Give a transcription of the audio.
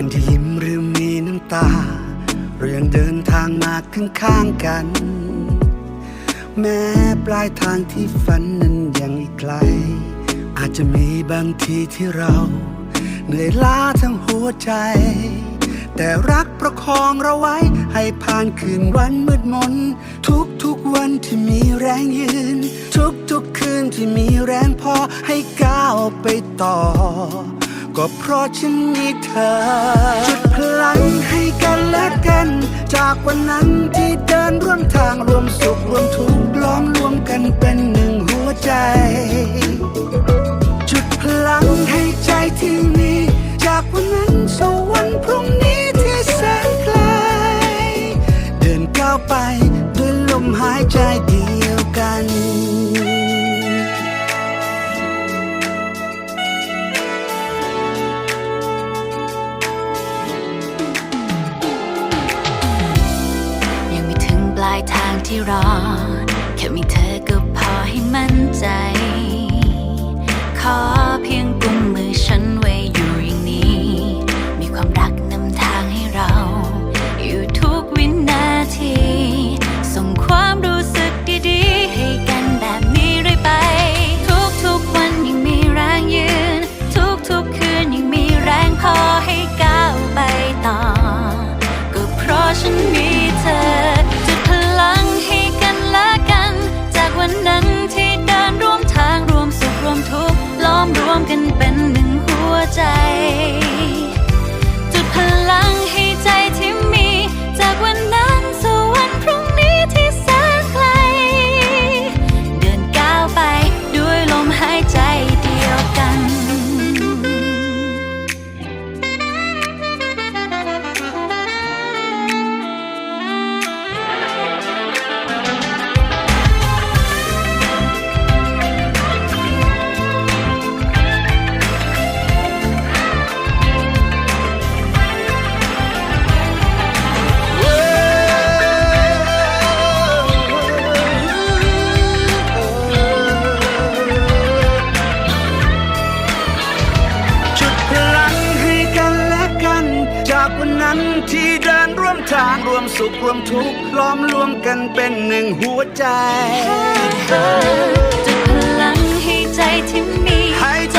วันที่ยิ้มหรือมีน้ำตา เรื่องเดินทางมาข้างๆกัน แม้ปลายทางที่ฝันนั้นยังอีกไกล อาจจะมีบางทีที่เรา เหนื่อยล้าทั้งหัวใจ แต่รักประคองเราไว้ ให้ผ่านคืนวันมืดมน ทุกๆวันที่มีแรงยืน ทุกๆคืนที่มีแรงพอให้ก้าวไปต่อ ก็เพราะฉันมีเธอ จุดพลังให้กันและกัน จากวันนั้นที่เดินร่วมทางรวมสุขรวมทุกข์ล้อมรวมกันเป็นหนึ่งหัวใจ จุดพลังให้ใจที่ ที่รอแค่มีเธอ ทางรวมสุขรวมทุกข์ล้อมรวมกันเป็นหนึ่งหัวใจจุดพลังให้ใจที่มีให้ใจ